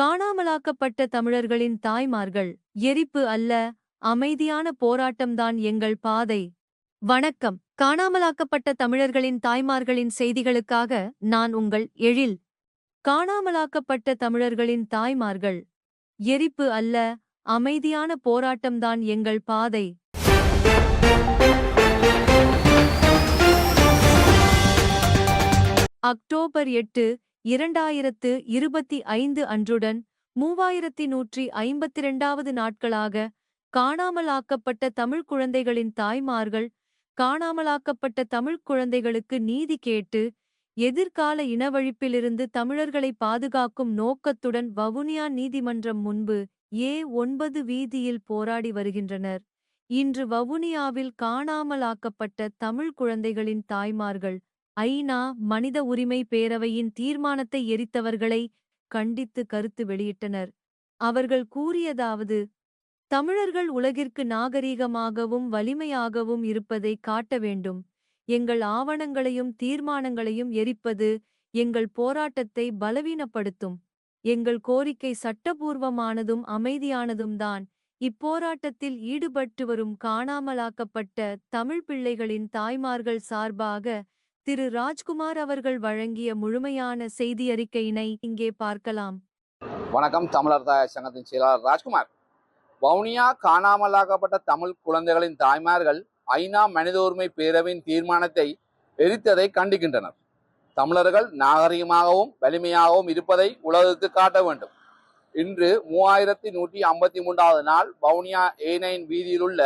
காணாமலாக்கப்பட்ட தமிழர்களின் தாய்மார்கள் எரிப்பு அல்ல அமைதியான போராட்டம்தான் எங்கள் பாதை. வணக்கம். காணாமலாக்கப்பட்ட தமிழர்களின் தாய்மார்களின் செய்திகளுக்காக நான் உங்கள் எழில். காணாமலாக்கப்பட்ட தமிழர்களின் தாய்மார்கள் எரிப்பு அல்ல அமைதியான போராட்டம்தான் எங்கள் பாதை. அக்டோபர் எட்டு இரண்டாயிரத்து இருபத்தி ஐந்து அன்றுடன் மூவாயிரத்தி நூற்றி ஐம்பத்திரண்டாவது நாட்களாக காணாமலாக்கப்பட்ட தமிழ் குழந்தைகளின் தாய்மார்கள் காணாமலாக்கப்பட்ட தமிழ்க் குழந்தைகளுக்கு நீதி கேட்டு எதிர்கால இனவழிப்பிலிருந்து தமிழர்களை பாதுகாக்கும் நோக்கத்துடன் வவுனியா நீதிமன்றம் முன்பு ஏ ஒன்பது வீதியில் போராடி வருகின்றனர். இன்று வவுனியாவில் காணாமலாக்கப்பட்ட தமிழ் குழந்தைகளின் தாய்மார்கள் ஐநா மனித உரிமை பேரவையின் தீர்மானத்தை எரித்தவர்களை கண்டித்து கருத்து வெளியிட்டனர். அவர்கள் கூறியதாவது தமிழர்கள் உலகிற்கு நாகரீகமாகவும் வலிமையாகவும் இருப்பதை காட்ட வேண்டும். எங்கள் ஆவணங்களையும் தீர்மானங்களையும் எரிப்பது எங்கள் போராட்டத்தை பலவீனப்படுத்தும். எங்கள் கோரிக்கை சட்டபூர்வமானதும் அமைதியானதும் தான். இப்போராட்டத்தில் ஈடுபட்டு வரும் காணாமலாக்கப்பட்ட தமிழ் பிள்ளைகளின் தாய்மார்கள் சார்பாக திரு. ராஜ்குமார் அவர்கள் வழங்கிய முழுமையான செய்தியறிக்கையினை இங்கே பார்க்கலாம். வணக்கம். தமிழர் தாய் சங்கத்தின் செயலாளர் ராஜ்குமார். வவுனியா காணாமலாக்கப்பட்ட தமிழ் குழந்தைகளின் தாய்மார்கள் ஐநா மனித உரிமை பேரவையின் தீர்மானத்தை எரித்ததை கண்டிக்கின்றனர். தமிழர்கள் நாகரிகமாகவும் வலிமையாகவும் இருப்பதை உலகத்துக்கு காட்ட வேண்டும். இன்று மூவாயிரத்தி நூற்றி ஐம்பத்தி மூன்றாவது நாள் வவுனியா ஏனைன் வீதியில் உள்ள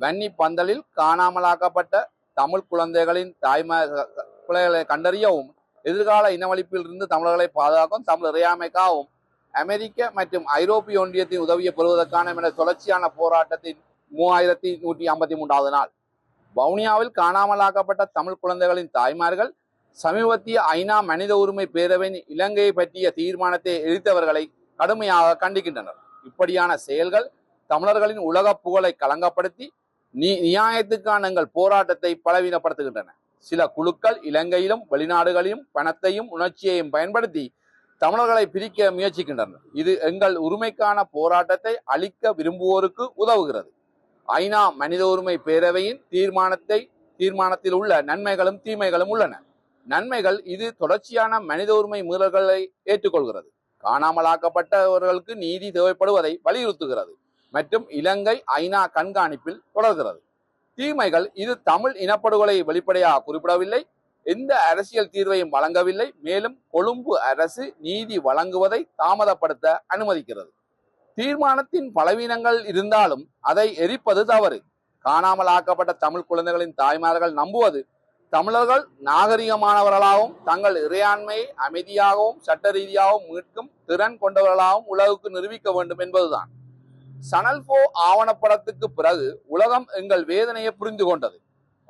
வன்னி பந்தலில் காணாமலாக்கப்பட்ட தமிழ் குழந்தைகளின் தாய்மா பிள்ளைகளை கண்டறியவும் எதிர்கால இனவழிப்பிலிருந்து தமிழர்களை பாதுகாக்கும் தமிழ் இறையாமைக்காகவும் அமெரிக்க மற்றும் ஐரோப்பிய ஒன்றியத்தின் உதவியை பெறுவதற்கான என தொடர்ச்சியான போராட்டத்தின் மூவாயிரத்தி நூற்றி ஐம்பத்தி மூன்றாவது நாள். வவுனியாவில் காணாமலாக்கப்பட்ட தமிழ் குழந்தைகளின் தாய்மார்கள் சமீபத்திய ஐநா மனித உரிமை பேரவையின் இலங்கையை பற்றிய தீர்மானத்தை எதிர்த்தவர்களை கடுமையாக கண்டிக்கின்றனர். இப்படியான செயல்கள் தமிழர்களின் உலக புகழை களங்கப்படுத்தி நீ நியாயத்துக்கான எங்கள் போராட்டத்தை பலவீனப்படுத்துகின்றன. சில குழுக்கள் இலங்கையிலும் வெளிநாடுகளிலும் பணத்தையும் உணர்ச்சியையும் பயன்படுத்தி தமிழர்களை பிரிக்க முயற்சிக்கின்றனர் இது எங்கள் உரிமைக்கான போராட்டத்தை அளிக்க விரும்புவோருக்கு உதவுகிறது. ஐநா மனித உரிமை பேரவையின் தீர்மானத்தை தீர்மானத்தில் உள்ள நன்மைகளும் தீமைகளும் உள்ளன. நன்மைகள் இது தொடர்ச்சியான மனித உரிமை மீறல்களை ஏற்றுக்கொள்கிறது. காணாமலாக்கப்பட்டவர்களுக்கு நீதி தேவைப்படுவதை வலியுறுத்துகிறது. மற்றும் இலங்கை ஐநா கண்காணிப்பில் தொடர்கிறது. தீமைகள் இது தமிழ் இனப்படுகொலை வெளிப்படையாக குறிப்பிடவில்லை. எந்த அரசியல் தீர்வையும் வழங்கவில்லை. மேலும் கொழும்பு அரசு நீதி வழங்குவதை தாமதப்படுத்த அனுமதிக்கிறது. தீர்மானத்தின் பலவீனங்கள் இருந்தாலும் அதை எரிப்பது தவறு. காணாமல் ஆக்கப்பட்ட தமிழ் குழந்தைகளின் தாய்மார்கள் நம்புவது தமிழர்கள் நாகரிகமானவர்களாகவும் தங்கள் இறையாண்மையை அமைதியாகவும் சட்ட ரீதியாகவும் மீட்கும் திறன் கொண்டவர்களாகவும் உலகுக்கு நிரூபிக்க வேண்டும் என்பதுதான். சனல்போ ஆவணப்படத்துக்கு பிறகு உலகம் எங்கள் வேதனையை புரிந்து கொண்டது.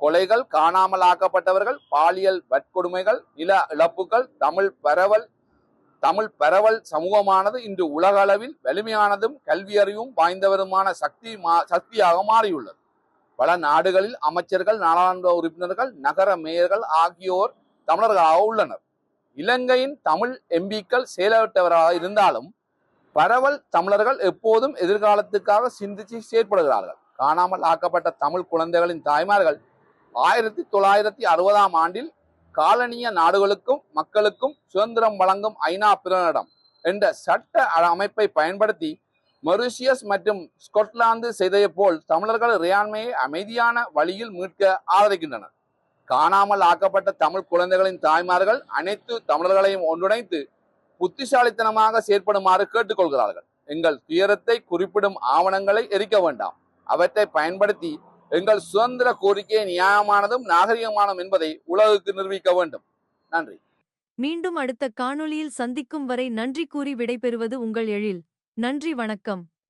கொலைகள் காணாமல் ஆக்கப்பட்டவர்கள் பாலியல் வட்கொடுமைகள் நில இழப்புகள் தமிழ் பரவல் தமிழ் பரவல் சமூகமானது இன்று உலக அளவில் வலிமையானதும் கல்வியறிவும் வாய்ந்தவருமான சக்தி மா சக்தியாக மாறியுள்ளது. பல நாடுகளில் அமைச்சர்கள் நாடாளுமன்ற உறுப்பினர்கள் நகர மேயர்கள் ஆகியோர் தமிழர்களாக உள்ளனர். இலங்கையின் தமிழ் எம்பிக்கள் செயலற்றவராக இருந்தாலும் பரவல் தமிழர்கள் எப்போதும் எதிர்காலத்துக்காக சிந்திச்சு செயற்படுகிறார்கள். காணாமல் ஆக்கப்பட்ட தமிழ் குழந்தைகளின் தாய்மார்கள் ஆயிரத்தி தொள்ளாயிரத்தி அறுபதாம் ஆண்டில் காலனிய நாடுகளுக்கும் மக்களுக்கும் சுதந்திரம் வழங்கும் ஐநா பிறனிடம் என்ற சட்ட அமைப்பை பயன்படுத்தி மொரிஷியஸ் மற்றும் ஸ்கொட்லாந்து செய்ததை போல் தமிழர்கள் இறையாண்மையை அமைதியான வழியில் மீட்க ஆதரிக்கின்றனர். காணாமல் ஆக்கப்பட்ட தமிழ் குழந்தைகளின் தாய்மார்கள் அனைத்து தமிழர்களையும் ஒன்றிணைத்து புத்திசாலித்தனமாக செயற்படுமாறு கேட்டுக்கொள்கிறார்கள். எங்கள் துயரத்தை குறிப்பிடும் ஆவணங்களை எரிக்க வேண்டாம். அவற்றை பயன்படுத்தி எங்கள் சுதந்திர கோரிக்கை நியாயமானதும் நாகரிகமானதும் என்பதை உலகுக்கு நிரூபிக்க வேண்டும். நன்றி. மீண்டும் அடுத்த காணொளியில் சந்திக்கும் வரை நன்றி கூறி விடைபெறுவது உங்கள் எழில். நன்றி வணக்கம்.